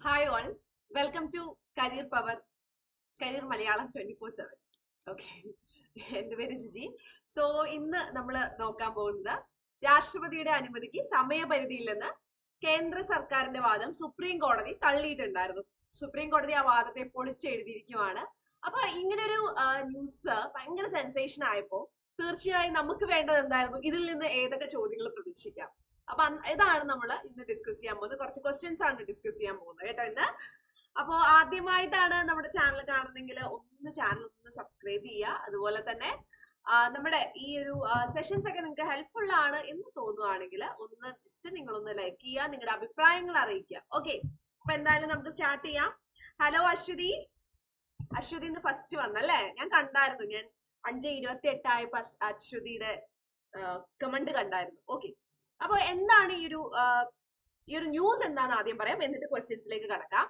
Hi all welcome to career power career Malayalam twenty four seven okay എന്റെ പേര് Jiji. So ഇന്ന് നമ്മൾ നോക്കാൻ പോകുന്നത് രാഷ്ട്രപതിയുടെ അനുമതിക്ക് സമയപരിധിയില്ലെന്ന് കേന്ദ്ര സർക്കാരിന്റെ വാദം സുപ്രീം കോടതി തള്ളിയിട്ടുണ്ടായിരുന്നു. സുപ്രീം കോടതി ആ വാദത്തെ പൊളിച്ചെഴുതിയിരിക്കുവാണ് അപ്പൊ ഇങ്ങനൊരു ന്യൂസ് ഭയങ്കര സെൻസേഷൻ ആയപ്പോ തീർച്ചയായും നമുക്ക് വേണ്ടത് എന്തായിരുന്നു? ഇതിൽ നിന്ന് ഏതൊക്കെ ചോദ്യങ്ങൾ പ്രതീക്ഷിക്കാം? അപ്പൊ ഇതാണ് നമ്മൾ ഇന്ന് ഡിസ്കസ് ചെയ്യാൻ പോകുന്നത്. കുറച്ച് ക്വസ്റ്റ്യൻസ് ആണ് ഡിസ്കസ് ചെയ്യാൻ പോകുന്നത് കേട്ടോ ഇന്ന്. അപ്പോ ആദ്യമായിട്ടാണ് നമ്മുടെ ചാനൽ കാണുന്നെങ്കിൽ ഒന്ന് ചാനൽ ഒന്ന് സബ്സ്ക്രൈബ് ചെയ്യുക. അതുപോലെ തന്നെ നമ്മുടെ ഈ ഒരു സെഷൻസ് ഒക്കെ നിങ്ങൾക്ക് ഹെൽപ്ഫുൾ ആണ് എന്ന് തോന്നുവാണെങ്കിൽ ഒന്ന് ജസ്റ്റ് നിങ്ങളൊന്ന് ലൈക്ക് ചെയ്യുക നിങ്ങളുടെ അഭിപ്രായങ്ങൾ അറിയിക്കുക. ഓക്കെ അപ്പൊ എന്തായാലും നമുക്ക് സ്റ്റാർട്ട് ചെയ്യാം. ഹലോ അശ്വതി. അശ്വതി ഇന്ന് ഫസ്റ്റ് വന്നല്ലേ? ഞാൻ കണ്ടായിരുന്നു. ഞാൻ അഞ്ച് ഇരുപത്തി എട്ടായപ്പോ അശ്വതിയുടെ കമന്റ് കണ്ടായിരുന്നു. ഓക്കെ അപ്പൊ എന്താണ് ഈ ഒരു ഈ ഒരു ന്യൂസ് എന്താന്ന് ആദ്യം പറയാം. എന്നിട്ട് ക്വസ്റ്റ്യൻസിലേക്ക് കടക്കാം.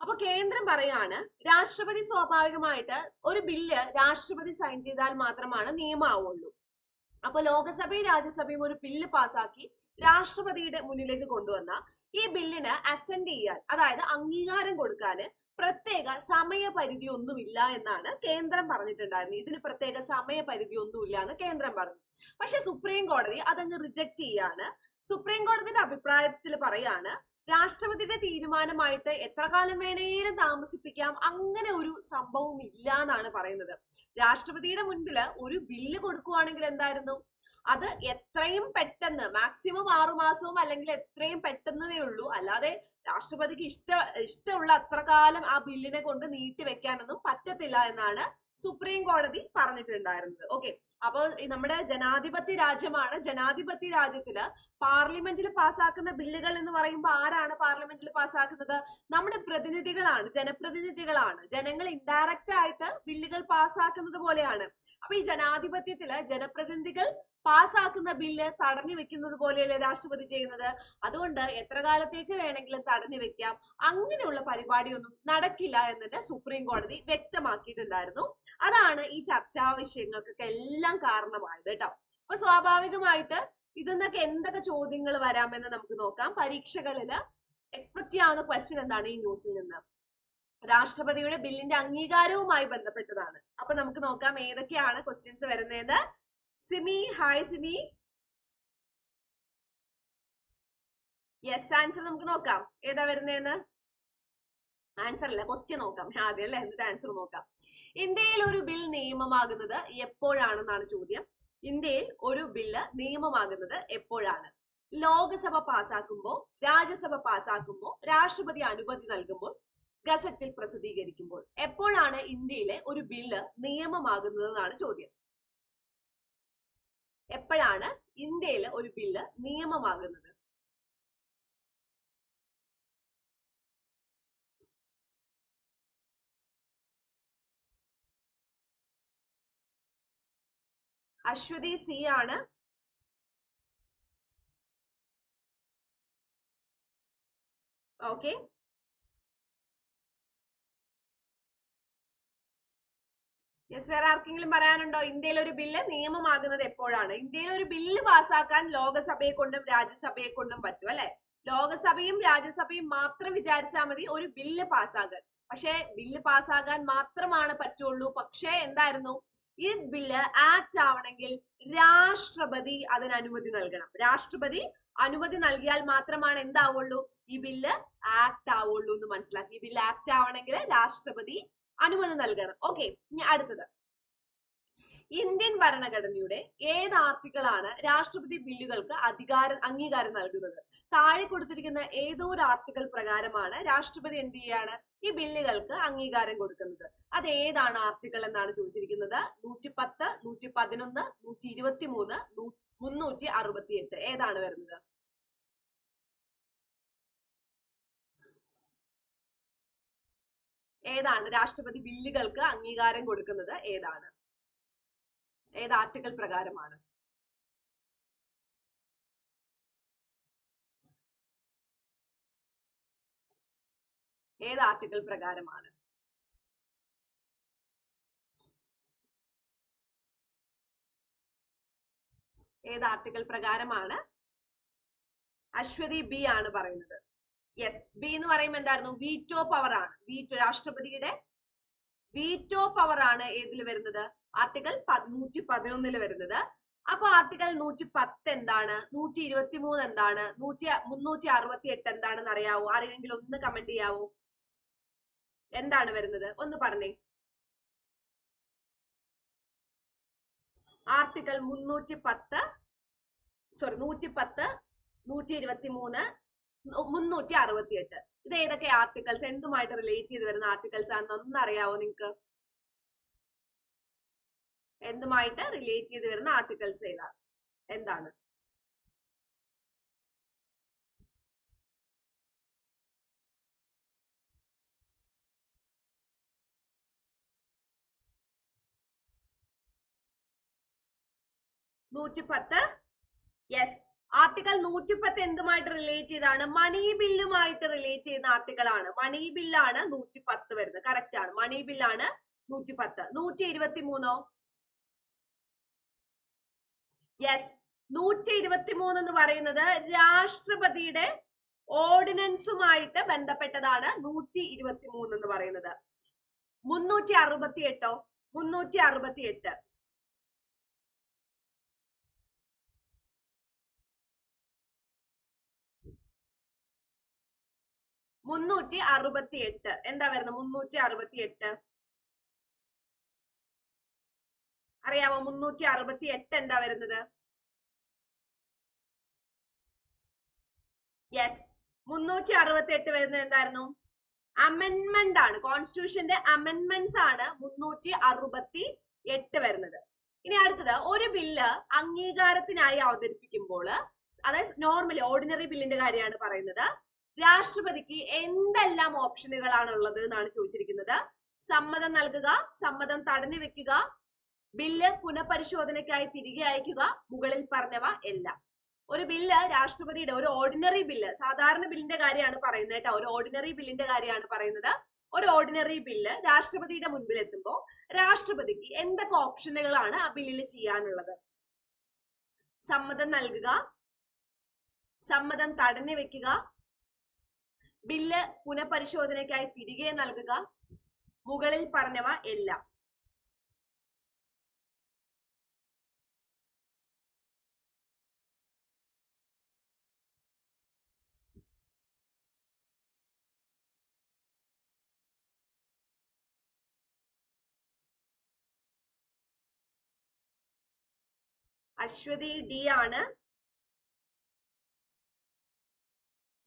അപ്പൊ കേന്ദ്രം പറയാണ് രാഷ്ട്രപതി സ്വാഭാവികമായിട്ട് ഒരു ബില്ല് രാഷ്ട്രപതി സൈൻ ചെയ്താൽ മാത്രമാണ് നിയമമാവുള്ളൂ അപ്പൊ ലോകസഭയും രാജ്യസഭയും ഒരു ബില്ല് പാസാക്കി രാഷ്ട്രപതിയുടെ മുന്നിലേക്ക് കൊണ്ടുവന്ന ഈ ബില്ലിന് അസെൻഡ് ചെയ്യാൻ അതായത് അംഗീകാരം കൊടുക്കാൻ പ്രത്യേക സമയപരിധി ഒന്നുമില്ല എന്നാണ് കേന്ദ്രം പറഞ്ഞിട്ടുണ്ടായിരുന്നത്. ഇതിന് പ്രത്യേക സമയപരിധി ഒന്നുമില്ല എന്ന് കേന്ദ്രം പറഞ്ഞു. പക്ഷെ സുപ്രീം കോടതി അതങ്ങ് റിജക്ട് ചെയ്യാണ്. സുപ്രീം കോടതിയുടെ അഭിപ്രായത്തിൽ പറയാണ് രാഷ്ട്രപതിയുടെ തീരുമാനമായിട്ട് എത്ര കാലം വേണേലും താമസിപ്പിക്കാം അങ്ങനെ ഒരു സംഭവം ഇല്ല എന്നാണ് പറയുന്നത്. രാഷ്ട്രപതിയുടെ മുൻപിൽ ഒരു ബില്ല് കൊടുക്കുവാണെങ്കിൽ എന്തായിരുന്നു? അത് എത്രയും പെട്ടെന്ന് മാക്സിമം ആറു മാസവും അല്ലെങ്കിൽ എത്രയും പെട്ടെന്നതേ ഉള്ളൂ. അല്ലാതെ രാഷ്ട്രപതിക്ക് ഇഷ്ട ഇഷ്ടമുള്ള അത്ര കാലം ആ ബില്ലിനെ കൊണ്ട് നീട്ടി വെക്കാനൊന്നും പറ്റത്തില്ല എന്നാണ് സുപ്രീം കോടതി പറഞ്ഞിട്ടുണ്ടായിരുന്നത്. ഓക്കെ അപ്പോൾ നമ്മുടെ ജനാധിപത്യ രാജ്യമാണ്. ജനാധിപത്യ രാജ്യത്തിൽ പാർലമെന്റിൽ പാസ്സാക്കുന്ന ബില്ലുകൾ എന്ന് പറയുമ്പോൾ ആരാണ് പാർലമെന്റിൽ പാസ്സാക്കുന്നത്? നമ്മുടെ പ്രതിനിധികളാണ് ജനപ്രതിനിധികളാണ്. ജനങ്ങൾ ഇൻഡയറക്റ്റ് ആയിട്ട് ബില്ലുകൾ പാസ്സാക്കുന്നത് പോലെയാണ്. അപ്പൊ ഈ ജനാധിപത്യത്തിൽ ജനപ്രതിനിധികൾ പാസ്സാക്കുന്ന ബില്ല് തടഞ്ഞു വെക്കുന്നത് പോലെയല്ലേ രാഷ്ട്രപതി ചെയ്യുന്നത്? അതുകൊണ്ട് എത്ര കാലത്തേക്ക് വേണമെങ്കിലും തടഞ്ഞു വെക്കാം. അങ്ങനെയുള്ള പരിപാടിയൊന്നും നടക്കില്ല എന്ന് സുപ്രീം കോടതി വ്യക്തമാക്കിയിട്ടുണ്ടായിരുന്നു. അതാണ് ഈ ചർച്ചാ വിഷയങ്ങൾക്കൊക്കെ എല്ലാം കാരണമായത് കേട്ടോ അപ്പൊ സ്വാഭാവികമായിട്ട് ഇതിന്നൊക്കെ എന്തൊക്കെ ചോദ്യങ്ങൾ വരാമെന്ന് നമുക്ക് നോക്കാം. പരീക്ഷകളിൽ എക്സ്പെക്ട് ചെയ്യാവുന്ന ക്വസ്റ്റ്യൻ എന്താണ് ഈ ന്യൂസിൽ നിന്ന്? രാഷ്ട്രപതിയുടെ ബില്ലിന്റെ അംഗീകാരവുമായി ബന്ധപ്പെട്ടതാണ്. അപ്പൊ നമുക്ക് നോക്കാം ഏതൊക്കെയാണ് ക്വസ്റ്റ്യൻസ് വരുന്നതെന്ന്. Simi hi Simi. Yes answer നമുക്ക് നോക്കാം. ഏതാ വരുന്നതെന്ന്? ആൻസർ അല്ല ക്വസ്റ്റ്യൻ നോക്കാം. ആദ്യം അല്ലേ? എന്നിട്ട് ആൻസർ നോക്കാം. ഇന്ത്യയിൽ ഒരു ബിൽ നിയമമാകുന്നത് എപ്പോഴാണെന്നാണ് ചോദ്യം. ഇന്ത്യയിൽ ഒരു ബില്ല് നിയമമാകുന്നത് എപ്പോഴാണ്? ലോകസഭ പാസാക്കുമ്പോൾ രാജ്യസഭ പാസാക്കുമ്പോൾ രാഷ്ട്രപതി അനുമതി നൽകുമ്പോൾ ഗസറ്റിൽ പ്രസിദ്ധീകരിക്കുമ്പോൾ എപ്പോഴാണ് ഇന്ത്യയിലെ ഒരു ബില്ല് നിയമമാകുന്നതെന്നാണ് ചോദ്യം. എപ്പോഴാണ് ഇന്ത്യയിലെ ഒരു ബില്ല് നിയമമാകുന്നത്? അശ്വതി സി ആണ്. ഓക്കെ. യെസ് വേറെ ആർക്കെങ്കിലും പറയാനുണ്ടോ? ഇന്ത്യയിൽ ഒരു ബില്ല് നിയമമാകുന്നത് എപ്പോഴാണ്? ഇന്ത്യയിൽ ഒരു ബില്ല് പാസ്സാക്കാൻ ലോകസഭയെ കൊണ്ടും രാജ്യസഭയെ കൊണ്ടും പറ്റും അല്ലെ? ലോകസഭയും രാജ്യസഭയും മാത്രം വിചാരിച്ചാൽ മതി ഒരു ബില്ല് പാസ്സാകാൻ. പക്ഷേ ബില്ല് പാസ്സാകാൻ മാത്രമാണ് പറ്റുള്ളൂ. പക്ഷേ എന്തായിരുന്നു? ഈ ബില്ല് ആക്ട് ആവണമെങ്കിൽ രാഷ്ട്രപതി അതിന് അനുമതി നൽകണം. രാഷ്ട്രപതി അനുമതി നൽകിയാൽ മാത്രമാണ് എന്താവുള്ളൂ? ഈ ബില്ല് ആക്ട് ആവുള്ളൂ എന്ന് മനസ്സിലാക്കി. ഈ ബില്ല് ആക്ട് ആവണമെങ്കിൽ രാഷ്ട്രപതി അനുമതി നൽകണം. ഓക്കെ ഇനി അടുത്തത്. ഇന്ത്യൻ ഭരണഘടനയുടെ ഏത് ആർട്ടിക്കിളാണ് രാഷ്ട്രപതി ബില്ലുകൾക്ക് അധികാരം അംഗീകാരം നൽകുന്നത്? താഴെ കൊടുത്തിരിക്കുന്ന ഏതോ ഒരു ആർട്ടിക്കിൾ പ്രകാരമാണ് രാഷ്ട്രപതി എന്ത് ചെയ്യാണ്? ഈ ബില്ലുകൾക്ക് അംഗീകാരം കൊടുക്കുന്നത്. അത് ഏതാണ് ആർട്ടിക്കിൾ എന്നാണ് ചോദിച്ചിരിക്കുന്നത്? നൂറ്റി പത്ത് നൂറ്റി പതിനൊന്ന് നൂറ്റി ഇരുപത്തി മൂന്ന് മുന്നൂറ്റി അറുപത്തി എട്ട് ഏതാണ് വരുന്നത്? ഏതാണ് രാഷ്ട്രപതി ബില്ലുകൾക്ക് അംഗീകാരം കൊടുക്കുന്നത്? ഏതാണ്? ഏത് ആർട്ടിക്കിൾ പ്രകാരമാണ്? ഏത് ആർട്ടിക്കിൾ പ്രകാരമാണ്? ഏത് ആർട്ടിക്കിൾ പ്രകാരമാണ്? അശ്വതി ബി ആണ് പറയുന്നത്. യെസ് ബി എന്ന് പറയുമ്പോൾ എന്തായിരുന്നു? വീറ്റോ പവർ ആണ്. വീറ്റോ രാഷ്ട്രപതിയുടെ വീറ്റോ പവർ ആണ് ഏതിൽ വരുന്നത്? ആർട്ടിക്കൽ നൂറ്റി പതിനൊന്നിൽ വരുന്നത്. അപ്പൊ ആർട്ടിക്കൽ നൂറ്റി പത്ത് എന്താണ്? നൂറ്റി ഇരുപത്തി മൂന്ന് എന്താണ്? നൂറ്റി മുന്നൂറ്റി അറുപത്തി എട്ട് എന്താണെന്ന് അറിയാവോ? അറിയുമെങ്കിൽ ഒന്ന് കമന്റ് ചെയ്യാവോ? എന്താണ് വരുന്നത്? ഒന്ന് പറഞ്ഞേ. ആർട്ടിക്കിൾ മുന്നൂറ്റി പത്ത് സോറി നൂറ്റി പത്ത് നൂറ്റി ഇരുപത്തി മൂന്ന് മുന്നൂറ്റി അറുപത്തി എട്ട് ഇത് ഏതൊക്കെ ആർട്ടിക്കിൾസ് എന്തുമായിട്ട് റിലേറ്റ് ചെയ്ത് വരുന്ന ആർട്ടിക്കൽസ് ആണെന്ന് ഒന്നറിയാവോ നിങ്ങക്ക്? എന്തുമായിട്ട് റിലേറ്റ് ചെയ്ത് വരുന്ന ആർട്ടിക്കൽസ് ഏതാണ്? എന്താണ്? നൂറ്റിപ്പത്ത്? യെസ് ആർട്ടിക്കൽ നൂറ്റിപ്പത്ത് എന്തുമായിട്ട് റിലേറ്റ് ചെയ്താണ്? മണി ബില്ലുമായിട്ട് റിലേറ്റ് ചെയ്യുന്ന ആർട്ടിക്കിൾ ആണ്. മണി ബില്ലാണ് നൂറ്റിപ്പത്ത് വരുന്നത്. കറക്റ്റ് ആണ്. മണി ബില്ലാണ് നൂറ്റിപ്പത്ത്. നൂറ്റി ഇരുപത്തി മൂന്നോ യെസ് നൂറ്റി ഇരുപത്തി മൂന്ന് എന്ന് പറയുന്നത് രാഷ്ട്രപതിയുടെ ഓർഡിനൻസുമായിട്ട് ബന്ധപ്പെട്ടതാണ് നൂറ്റി ഇരുപത്തി മൂന്ന് എന്ന് പറയുന്നത്. മുന്നൂറ്റി അറുപത്തി എട്ടോ മുന്നൂറ്റി അറുപത്തി എട്ട് മുന്നൂറ്റി അറുപത്തി എട്ട് എന്താ വരുന്നത്? മുന്നൂറ്റി അറുപത്തി എട്ട് അറിയാമോ മുന്നൂറ്റി അറുപത്തി എട്ട് എന്താ വരുന്നത്? യെസ് മുന്നൂറ്റി അറുപത്തി എട്ട് വരുന്നത് എന്തായിരുന്നു? അമെൻമെന്റ് ആണ്. കോൺസ്റ്റിറ്റ്യൂഷന്റെ അമെൻമെന്റ്സ് ആണ് മുന്നൂറ്റി അറുപത്തി എട്ട് വരുന്നത്. ഇനി അടുത്തത്. ഒരു ബില്ല് അംഗീകാരത്തിനായി അവതരിപ്പിക്കുമ്പോൾ അതായത് നോർമലി ഓർഡിനറി ബില്ലിന്റെ കാര്യമാണ് പറയുന്നത്. രാഷ്ട്രപതിക്ക് എന്തെല്ലാം ഓപ്ഷനുകളാണ് ഉള്ളത് എന്നാണ് ചോദിച്ചിരിക്കുന്നത്? സമ്മതം നൽകുക സമ്മതം തടഞ്ഞു വെക്കുക ബില്ല് പുനഃപരിശോധനയ്ക്കായി തിരികെ അയക്കുക മുകളിൽ പറഞ്ഞവ എല്ലാം. ഒരു ബില്ല് രാഷ്ട്രപതിയുടെ ഒരു ഓർഡിനറി ബില്ല് സാധാരണ ബില്ലിന്റെ കാര്യമാണ് പറയുന്നത് കേട്ടോ. ഒരു ഓർഡിനറി ബില്ലിന്റെ കാര്യമാണ് പറയുന്നത്. ഒരു ഓർഡിനറി ബില്ല് രാഷ്ട്രപതിയുടെ മുൻപിൽ എത്തുമ്പോൾ രാഷ്ട്രപതിക്ക് എന്തൊക്കെ ഓപ്ഷനുകളാണ് ആ ബില്ലിൽ ചെയ്യാനുള്ളത്? സമ്മതം നൽകുക സമ്മതം തടഞ്ഞു വെക്കുക ബില്ല് പുനഃപരിശോധനയ്ക്കായി തിരികെ നൽകുക മുകളിൽ പറഞ്ഞവ എല്ലാം. അശ്വതി ഡി ആണ്.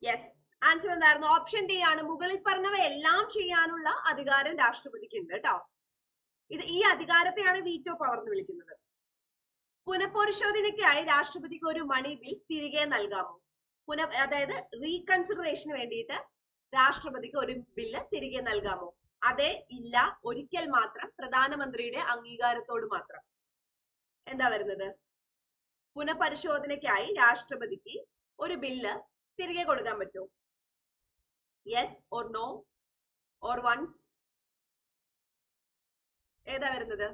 യെസ് ആൻസർ എന്തായിരുന്നു? ഓപ്ഷൻ ഡി ആണ്. മുകളിൽ പറഞ്ഞവ എല്ലാം ചെയ്യാനുള്ള അധികാരം രാഷ്ട്രപതിക്ക് ഉണ്ട് കേട്ടോ. ഇത് ഈ അധികാരത്തെയാണ് വീറ്റോ പവർ എന്ന് വിളിക്കുന്നത്. പുനഃപരിശോധനയ്ക്കായി രാഷ്ട്രപതിക്ക് ഒരു മണി ബിൽ തിരികെ നൽകാമോ? പുന അതായത് റീകൺസിഡറേഷന് വേണ്ടിയിട്ട് രാഷ്ട്രപതിക്ക് ഒരു ബില്ല് തിരികെ നൽകാമോ? അതെ ഇല്ല ഒരിക്കൽ മാത്രം പ്രധാനമന്ത്രിയുടെ അംഗീകാരത്തോട് മാത്രം. എന്താ വരുന്നത്? പുനഃപരിശോധനയ്ക്കായി രാഷ്ട്രപതിക്ക് ഒരു ബില്ല് തിരികെ കൊടുക്കാൻ പറ്റുമോ yes or no or once ഏതാ വരുന്നത്?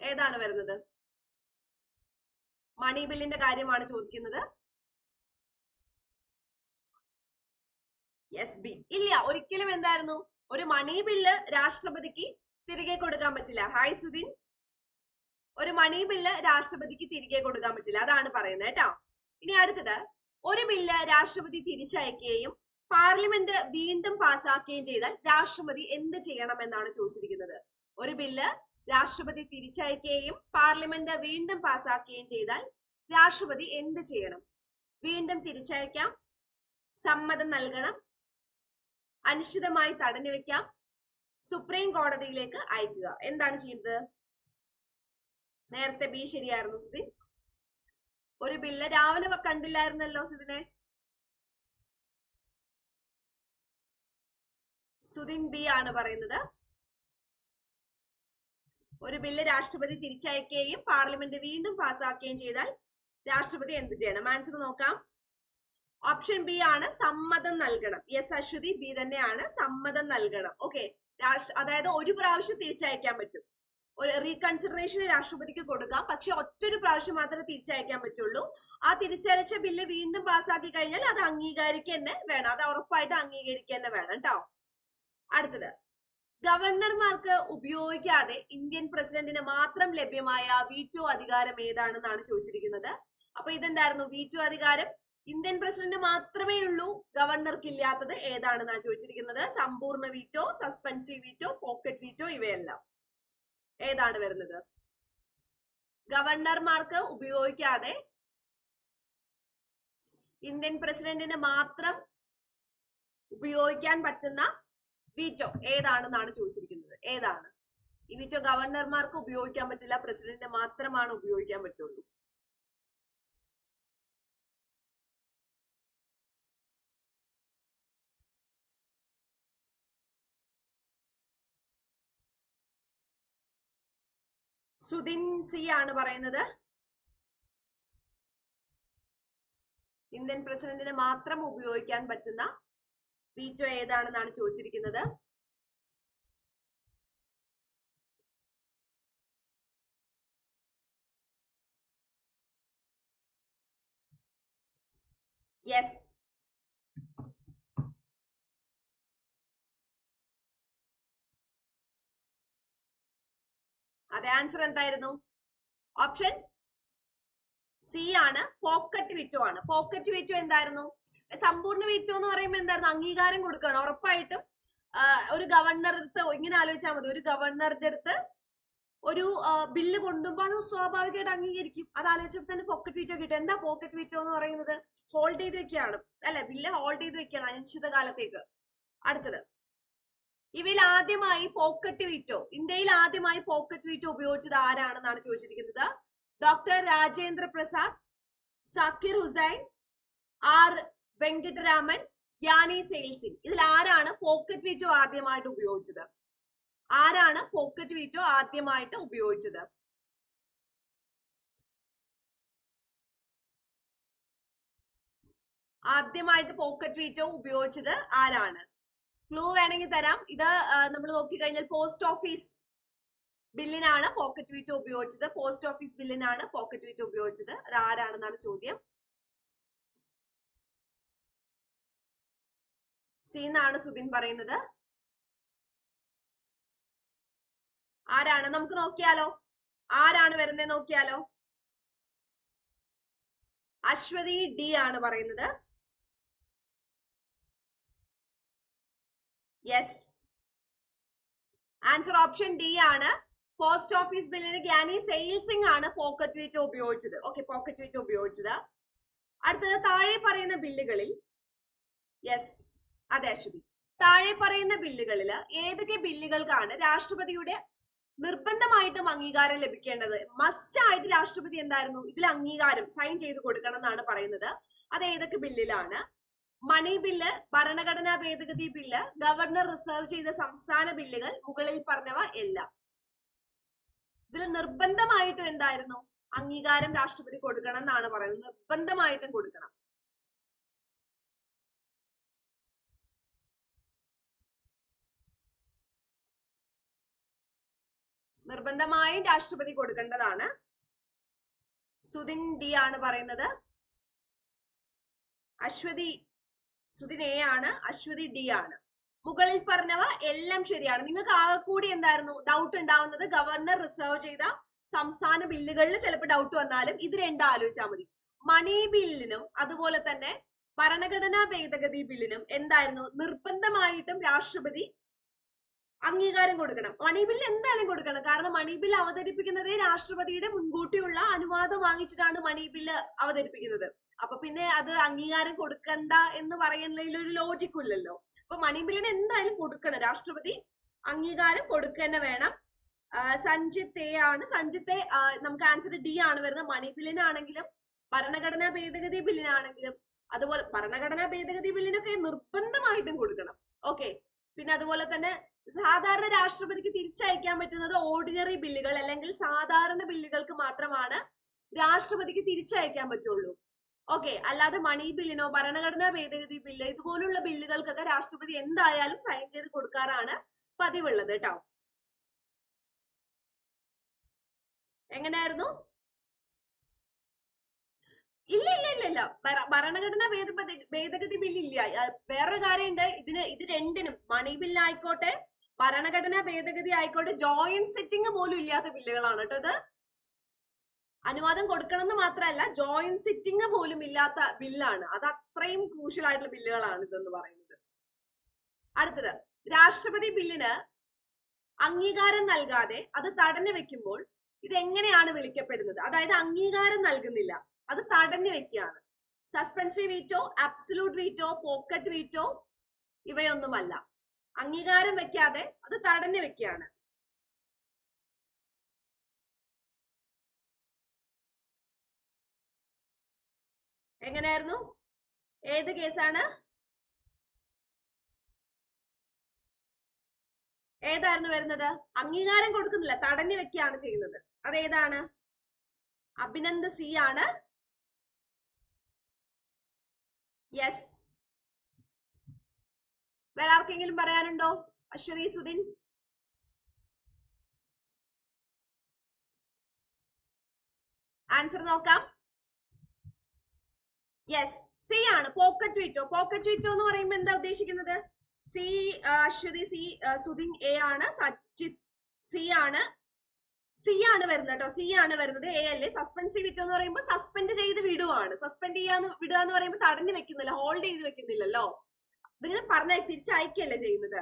ഏതാണ് വരുന്നത്? മണി ബില്ലിന്റെ കാര്യമാണ് ചോദിക്കുന്നത്. യെസ് ബി ഇല്ല ഒരിക്കലും എന്തായിരുന്നു? ഒരു മണി ബില്ല് രാഷ്ട്രപതിക്ക് തിരികെ കൊടുക്കാൻ പറ്റില്ല. ഹായ് സുധിൻ. ഒരു മണി ബില്ല് രാഷ്ട്രപതിക്ക് തിരികെ കൊടുക്കാൻ പറ്റില്ല. അതാണ് പറയുന്നത് കേട്ടോ. ഇനി അടുത്തത്. ഒരു ബില്ല് രാഷ്ട്രപതി തിരിച്ചയക്കുകയും പാർലമെന്റ് വീണ്ടും പാസാക്കുകയും ചെയ്താൽ രാഷ്ട്രപതി എന്ത് ചെയ്യണം എന്നാണ് ചോദിച്ചിരിക്കുന്നത്. ഒരു ബില്ല് രാഷ്ട്രപതി തിരിച്ചയക്കുകയും പാർലമെന്റ് വീണ്ടും പാസാക്കുകയും ചെയ്താൽ രാഷ്ട്രപതി എന്ത് ചെയ്യണം? വീണ്ടും തിരിച്ചയക്കാം. സമ്മതം നൽകണം. അനിശ്ചിതമായി തടഞ്ഞു വെക്കാം. സുപ്രീം കോടതിയിലേക്ക് അയക്കുക. എന്താണ് ചെയ്യുന്നത് നേരത്തെ ബി ശരിയായിരുന്നു സ്ഥിതി ഒരു ബില്ല് രാവിലെ കണ്ടില്ലായിരുന്നല്ലോ സുധിനെ. സുധിൻ ബി ആണ് പറയുന്നത്. ഒരു ബില്ല് രാഷ്ട്രപതി തിരിച്ചയക്കുകയും പാർലമെന്റ് വീണ്ടും പാസ്സാക്കുകയും ചെയ്താൽ രാഷ്ട്രപതി എന്ത് ചെയ്യണം? ആൻസർ നോക്കാം. ഓപ്ഷൻ ബി ആണ് സമ്മതം നൽകണം. യെസ് അശ്വതി. ബി തന്നെയാണ് സമ്മതം നൽകണം. ഓക്കെ. അതായത് ഒരു പ്രാവശ്യം തിരിച്ചയക്കാൻ പറ്റും. ഒരു റീകൺസിഡറേഷൻ രാഷ്ട്രപതിക്ക് കൊടുക്കാം. പക്ഷെ ഒറ്റൊരു പ്രാവശ്യം മാത്രമേ തിരിച്ചയക്കാൻ പറ്റുള്ളൂ. ആ തിരിച്ചയച്ച ബില്ല് വീണ്ടും പാസ്സാക്കി കഴിഞ്ഞാൽ അത് അംഗീകരിക്കുക തന്നെ വേണം. അത് ഉറപ്പായിട്ട് അംഗീകരിക്കുക തന്നെ വേണം കേട്ടോ അടുത്തത്. ഗവർണർമാർക്ക് ഉപയോഗിക്കാതെ ഇന്ത്യൻ പ്രസിഡന്റിന് മാത്രം ലഭ്യമായ വീറ്റോ അധികാരം ഏതാണെന്നാണ് ചോദിച്ചിരിക്കുന്നത്. അപ്പൊ ഇതെന്തായിരുന്നു? വീറ്റോ അധികാരം ഇന്ത്യൻ പ്രസിഡന്റ് മാത്രമേ ഉള്ളൂ. ഗവർണർക്ക് ഇല്ലാത്തത് ഏതാണെന്നാണ് ചോദിച്ചിരിക്കുന്നത്? സമ്പൂർണ veto suspensive veto pocket veto ഇവയെല്ലാം. ഏതാണ് വരുന്നത്? ഗവർണർമാർക്ക് ഉപയോഗിക്കാതെ ഇന്ത്യൻ പ്രസിഡന്റിന് മാത്രം ഉപയോഗിക്കാൻ പറ്റുന്ന വീറ്റോ ഏതാണെന്നാണ് ചോദിച്ചിരിക്കുന്നത്? ഏതാണ്? ഈ വീറ്റോ ഗവർണർമാർക്ക് ഉപയോഗിക്കാൻ പറ്റില്ല പ്രസിഡന്റിന് മാത്രമാണ് ഉപയോഗിക്കാൻ പറ്റുള്ളൂ. സുദിൻ സി ആണ് പറയുന്നത്. ഇന്ത്യൻ പ്രസിഡന്റിന് മാത്രം ഉപയോഗിക്കാൻ പറ്റുന്ന വീറ്റോ ഏതാണെന്നാണ് ചോദിച്ചിരിക്കുന്നത്. യെസ്. അതെ ആൻസർ എന്തായിരുന്നു? ഓപ്ഷൻ സി ആണ് പോക്കറ്റ് വിറ്റോ ആണ്. പോക്കറ്റ് വിറ്റോ എന്തായിരുന്നു? സമ്പൂർണ വിറ്റോ എന്ന് പറയുമ്പോൾ എന്തായിരുന്നു? അംഗീകാരം കൊടുക്കുകയാണ്. ഉറപ്പായിട്ടും ഒരു ഗവർണറുടെ ഇങ്ങനെ ആലോചിച്ചാൽ മതി. ഒരു ഗവർണറുടെ അടുത്ത് ഒരു ബില്ല് കൊണ്ടുമ്പോൾ അത് സ്വാഭാവികമായിട്ട് അംഗീകരിക്കും. അത് ആലോചിച്ചപ്പോൾ തന്നെ പോക്കറ്റ് വിറ്റോ കിട്ടും. എന്താ പോക്കറ്റ് വിറ്റോ എന്ന് പറയുന്നത്? ഹോൾഡ് ചെയ്ത് വെക്കുകയാണ്. അല്ലെ ബില്ല് ഹോൾഡ് ചെയ്ത് വെക്കുകയാണ് അനിശ്ചിത കാലത്തേക്ക് അടുത്തത്. ഇവയിൽ ആദ്യമായി പോക്കറ്റ് വീറ്റോ ഇന്ത്യയിൽ ആദ്യമായി പോക്കറ്റ് വീറ്റോ ഉപയോഗിച്ചത് ആരാണെന്നാണ് ചോദിച്ചിരിക്കുന്നത്? ഡോക്ടർ രാജേന്ദ്ര പ്രസാദ് സക്കീർ ഹുസൈൻ ആർ വെങ്കട്ടരാമൻ ഗ്യാനി സെയിൽ സിംഗ് ഇതിൽ ആരാണ് പോക്കറ്റ് വീറ്റോ ആദ്യമായിട്ട് ഉപയോഗിച്ചത്? ആരാണ് പോക്കറ്റ് വീറ്റോ ആദ്യമായിട്ട് ഉപയോഗിച്ചത്? ആദ്യമായിട്ട് പോക്കറ്റ് വീറ്റോ ഉപയോഗിച്ചത് ആരാണ്? ക്ലൂ വേണമെങ്കിൽ തരാം. ഇത് നമ്മൾ നോക്കിക്കഴിഞ്ഞാൽ പോസ്റ്റ് ഓഫീസ് ബില്ലിനാണ് പോക്കറ്റ് വിറ്റ് ഉപയോഗിച്ചത്. പോസ്റ്റ് ഓഫീസ് ബില്ലിനാണ് പോക്കറ്റ് വിറ്റ് ഉപയോഗിച്ചത്. അത് ആരാണെന്നാണ് ചോദ്യം. സീന്നാണ് സുധിൻ പറയുന്നത്. ആരാണ്? നമുക്ക് നോക്കിയാലോ? ആരാണ് വരുന്നത് നോക്കിയാലോ? അശ്വതി ഡി ആണ് പറയുന്നത്. യെസ് ആൻസർ ഓപ്ഷൻ ഡി ആണ്. പോസ്റ്റ് ഓഫീസ് ബില്ലിന് ഗ്യാനി സെയിൽസിംഗ് ആണ് പോക്കറ്റ് വീറ്റോ ഉപയോഗിച്ചത്. ഓക്കെ പോക്കറ്റ് വീറ്റോ ഉപയോഗിച്ചത്. അടുത്തത് താഴെ പറയുന്ന ബില്ലുകളിൽ. യെസ് അതെ അശ്വതി. താഴെ പറയുന്ന ബില്ലുകളിൽ ഏതൊക്കെ ബില്ലുകൾക്കാണ് രാഷ്ട്രപതിയുടെ നിർബന്ധമായിട്ടും അംഗീകാരം ലഭിക്കേണ്ടത്? മസ്റ്റ് ആയിട്ട് രാഷ്ട്രപതി എന്തായിരുന്നു? ഇതിൽ അംഗീകാരം സൈൻ ചെയ്ത് കൊടുക്കണം എന്നാണ് പറയുന്നത്. അത് ഏതൊക്കെ ബില്ലിലാണ്? മണി ബില്ല് ഭരണഘടനാ ഭേദഗതി ബില്ല് ഗവർണർ റിസർവ് ചെയ്ത സംസ്ഥാന ബില്ലുകൾ മുകളിൽ പറഞ്ഞവ എല്ലാം. ഇതിൽ നിർബന്ധമായിട്ടും എന്തായിരുന്നു? അംഗീകാരം രാഷ്ട്രപതി കൊടുക്കണം എന്നാണ് പറയുന്നത്. നിർബന്ധമായിട്ടും കൊടുക്കണം. നിർബന്ധമായും രാഷ്ട്രപതി കൊടുക്കേണ്ടതാണ്. സുദിൻ ഡി ആണ് പറയുന്നത്. അശ്വതി സുദിൻ എ ആണ് അശ്വതി ഡി ആണ്. മുകളിൽ പറഞ്ഞവ എല്ലാം ശരിയാണ്. നിങ്ങൾക്ക് ആകെ കൂടി എന്തായിരുന്നു? ഡൗട്ട് ഉണ്ടാവുന്നത് ഗവർണർ റിസർവ് ചെയ്ത സംസ്ഥാന ബില്ലുകളിൽ ചിലപ്പോൾ ഡൗട്ട് വന്നാലും ഇത് രണ്ടും ആലോചിച്ചാൽ മതി. മണി ബില്ലിനും അതുപോലെ തന്നെ ഭരണഘടനാ ഭേദഗതി ബില്ലിനും എന്തായിരുന്നു? നിർബന്ധമായിട്ടും രാഷ്ട്രപതി അംഗീകാരം കൊടുക്കണം. മണി ബില്ല് എന്തായാലും കൊടുക്കണം. കാരണം മണി ബില്ല് അവതരിപ്പിക്കുന്നതേ രാഷ്ട്രപതിയുടെ മുൻകൂട്ടിയുള്ള അനുവാദം വാങ്ങിച്ചിട്ടാണ് മണി ബില്ല് അവതരിപ്പിക്കുന്നത്. അപ്പൊ പിന്നെ അത് അംഗീകാരം കൊടുക്കണ്ട എന്ന് പറയുന്നതിൽ ഒരു ലോജിക്കും ഇല്ലല്ലോ. അപ്പൊ മണി ബില്ലിന് എന്തായാലും കൊടുക്കണം. രാഷ്ട്രപതി അംഗീകാരം കൊടുക്കുക തന്നെ വേണം സഞ്ജിത്ത് എ ആണ്. സഞ്ജിത്ത് നമുക്ക് ആൻസർ ഡി ആണ് വരുന്നത്. മണി ബില്ലിനാണെങ്കിലും ഭരണഘടനാ ഭേദഗതി ബില്ലിനാണെങ്കിലും അതുപോലെ ഭരണഘടനാ ഭേദഗതി ബില്ലിനൊക്കെ നിർബന്ധമായിട്ടും കൊടുക്കണം. ഓക്കെ പിന്നെ അതുപോലെ തന്നെ സാധാരണ രാഷ്ട്രപതിക്ക് തിരിച്ചയക്കാൻ പറ്റുന്നത് ഓർഡിനറി ബില്ലുകൾ അല്ലെങ്കിൽ സാധാരണ ബില്ലുകൾക്ക് മാത്രമാണ് രാഷ്ട്രപതിക്ക് തിരിച്ചയക്കാൻ പറ്റുള്ളൂ. ഓക്കെ അല്ലാതെ മണി ബില്ലിനോ ഭരണഘടനാ ഭേദഗതി ബില്ല് ഇതുപോലുള്ള ബില്ലുകൾക്കൊക്കെ രാഷ്ട്രപതി എന്തായാലും സൈൻ ചെയ്ത് കൊടുക്കാറാണ് പതിവുള്ളത് കേട്ടോ. എങ്ങനെയായിരുന്നു? ഇല്ല ഇല്ല ഇല്ല ഇല്ല. ഭര- ഭരണഘടനാ ഭേദഗതി ബില്ല് ഇല്ല. വേറൊരു കാര്യമുണ്ട്. ഇതിന് ഇത് രണ്ടിനും മണി ബില്ല് ആയിക്കോട്ടെ ഭരണഘടനാ ഭേദഗതി ആയിക്കോട്ടെ ജോയിന്റ് സെറ്റിംഗ് പോലും ഇല്ലാത്ത ബില്ലുകളാണ് കേട്ടോ ഇത്. അനുവാദം കൊടുക്കണം എന്ന് മാത്രമല്ല ജോയിന്റ് സിറ്റിംഗ് പോലും ഇല്ലാത്ത ബില്ലാണ്. അത് അത്രയും ക്രൂഷ്യൽ ആയിട്ടുള്ള ബില്ലുകളാണ് ഇതെന്ന് പറയുന്നത്. അടുത്തത് രാഷ്ട്രപതി ബില്ലിന് അംഗീകാരം നൽകാതെ അത് തടഞ്ഞു വെക്കുമ്പോൾ ഇത് എങ്ങനെയാണ് വിളിക്കപ്പെടുന്നത്? അതായത് അംഗീകാരം നൽകുന്നില്ല അത് തടഞ്ഞു വെക്കുകയാണ്. Suspensive veto absolute veto pocket veto ഇവയൊന്നുമല്ല. അംഗീകാരം വെക്കാതെ അത് തടഞ്ഞു വെക്കുകയാണ്. എങ്ങനെയായിരുന്നു? ഏത് കേസാണ്? ഏതായിരുന്നു വരുന്നത്? അംഗീകാരം കൊടുക്കുന്നില്ല തടഞ്ഞു വെക്കുകയാണ് ചെയ്യുന്നത്. അതേതാണ്? അഭിനന്ദ് സി ആണ്. യെസ് വേറെ ആർക്കെങ്കിലും പറയാനുണ്ടോ? അശ്വതി സുധിൻ? ആൻസർ നോക്കാം. യെസ് സി ആണ്. പോക്കറ്റ് വിറ്റോ പോക്കറ്റ് വിറ്റോ എന്ന് പറയുമ്പോൾ എന്താ ഉദ്ദേശിക്കുന്നത്? C Aswathi C Sudhin A ആണ്. സച്ചിത് സി ആണ്. സി ആണ് വരുന്നത് കേട്ടോ സി ആണ് വരുന്നത്. എ അല്ലേ? സസ്പെൻസീവ് വിറ്റോ എന്ന് പറയുമ്പോൾ സസ്പെൻഡ് ചെയ്ത് വിടുവാണ്. സസ്പെൻഡ് ചെയ്യാന്ന് വിടുക എന്ന് പറയുമ്പോൾ തടഞ്ഞു വെക്കുന്നില്ല. ഹോൾഡ് ചെയ്ത് വെക്കുന്നില്ലല്ലോ. ഇതിങ്ങനെ പറഞ്ഞ തിരിച്ചയക്കല്ലേ ചെയ്യുന്നത്?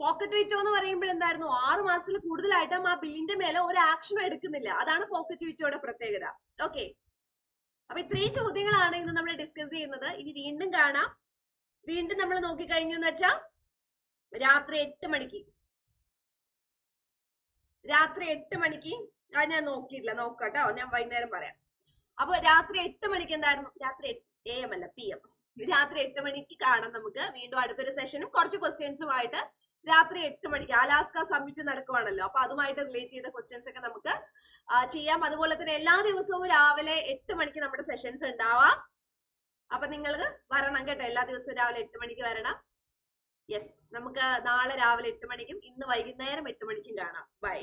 പോക്കറ്റ് വിറ്റോ എന്ന് പറയുമ്പോൾ എന്തായിരുന്നു? ആറ് മാസത്തിൽ കൂടുതലായിട്ടും ആ ബില്ലിന്റെ മേലെ ഒരു ആക്ഷൻ എടുക്കുന്നില്ല. അതാണ് പോക്കറ്റ് വിറ്റോയുടെ പ്രത്യേകത. ഓക്കെ അപ്പൊ ഇത്രയും ചോദ്യങ്ങളാണ് ഇന്ന് നമ്മൾ ഡിസ്കസ് ചെയ്യുന്നത്. ഇനി വീണ്ടും കാണാം. വീണ്ടും നമ്മൾ നോക്കിക്കഴിഞ്ഞു എന്ന് വെച്ചാ രാത്രി എട്ട് മണിക്ക്. രാത്രി എട്ട് മണിക്ക്. ആ ഞാൻ നോക്കിയില്ല നോക്കട്ടോ ഞാൻ വൈകുന്നേരം പറയാം. അപ്പൊ രാത്രി എട്ട് മണിക്ക് എന്തായിരുന്നു? രാത്രി എ എം അല്ല പി എം രാത്രി എട്ട് മണിക്ക് കാണാം നമുക്ക്. വീണ്ടും അടുത്തൊരു സെഷനും കുറച്ച് ക്വസ്റ്റ്യൻസുമായിട്ട് രാത്രി എട്ട് മണിക്ക് അലാസ്ക സമ്മിറ്റ് നടക്കുവാണല്ലോ. അപ്പൊ അതുമായിട്ട് റിലേറ്റ് ചെയ്ത ക്വസ്റ്റ്യൻസ് ഒക്കെ നമുക്ക് ചെയ്യാം. അതുപോലെ തന്നെ എല്ലാ ദിവസവും രാവിലെ എട്ട് മണിക്ക് നമ്മുടെ സെഷൻസ് ഉണ്ടാവാം. അപ്പൊ നിങ്ങൾക്ക് വരണം കേട്ടോ. എല്ലാ ദിവസവും രാവിലെ എട്ട് മണിക്ക് വരണം. യെസ് നമുക്ക് നാളെ രാവിലെ എട്ട് മണിക്കും ഇന്ന് വൈകുന്നേരം എട്ട് മണിക്കും കാണാം. ബൈ